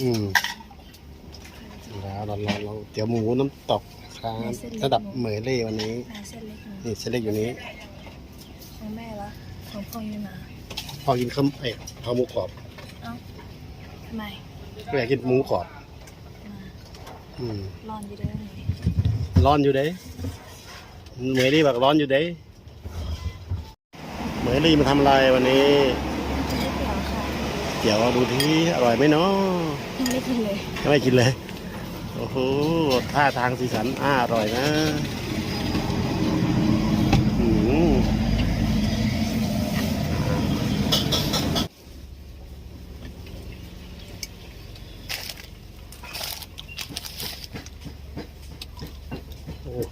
อืมแล้วเราเราเราเตี๋ยวหมูน้ำตกครับระดับเหมยเล่วันนี้ อ่าเส้นเล็กหนึ่งนี่เส้นเล็กอยู่นี้ของแม่ละของพ่ออยู่นะพอกินข้าวเอ้ยข้าวหมูกรอบเอ้าทำไมก็อยากกินหมูกรอบมาอืม ร้อนอยู่เด้อนี่ร้อนอยู่เด้เหมยลี่บอกร้อนอยู่เด้เหมยลี่มาทำอะไรวันนี้จะให้ เปล่าค่ะเดี๋ยวดูที่อร่อยไหมเนาะยังไม่กินเลยยังไม่กินเลย โอ้โหท่าทางสีสันอ่าอร่อยนะอืมโอ้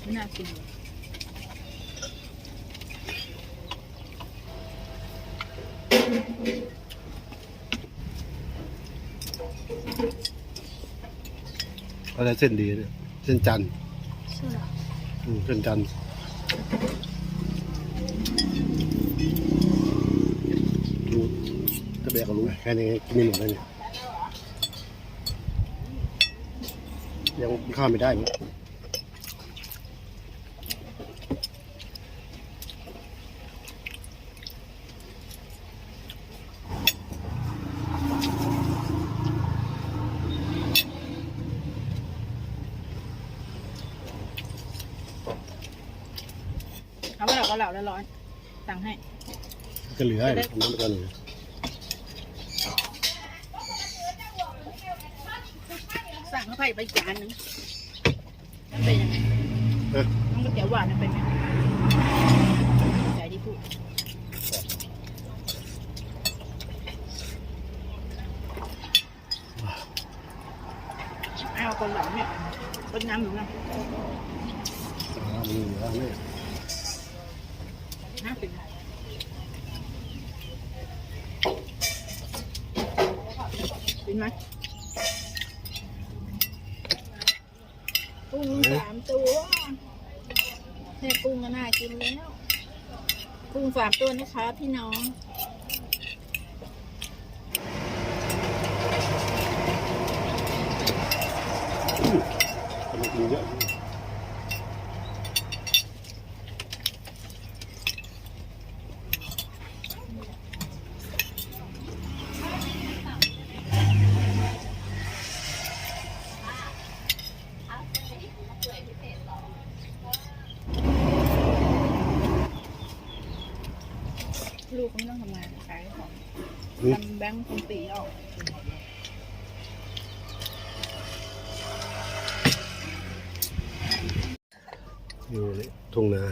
ไม่ น่ากินเลยอะไรเส้นดีเนี่ยเส้นจันทร์ใช่เหรออืมเส้นจันทร์รู้ถ้าแบกก็รู้แค่นี้กินไม่หมดแล้วเนี่ยยังกินข้าวไม่ได้มั้ง เอาไปหลอกก็เหล่าแล้วร้อนสั่งให้ก็เหลือไอ้น้ำก็เหลือสั่งเข้าไปไปจานนึงมันเป็นยังไงเอ้ยน้องก๋วยเตี๋ยวหวานมันเป็นไงใจที่พูดเอาคนหลังเนี่ยรดน้ำหนูนะอ่ามันเหลือเนี่ย น่าเป็นเป็นไหมกุ้งสามตัวแค่กุ้งก็น่ากินแล้วกุ้งสามตัวนะคะ พี่น้องทำไมกินเยอะ ลูกก็ไม่ต้องทำงานขายของอืมทำแบงค์คนตีออกอยู่ในทุ่งนา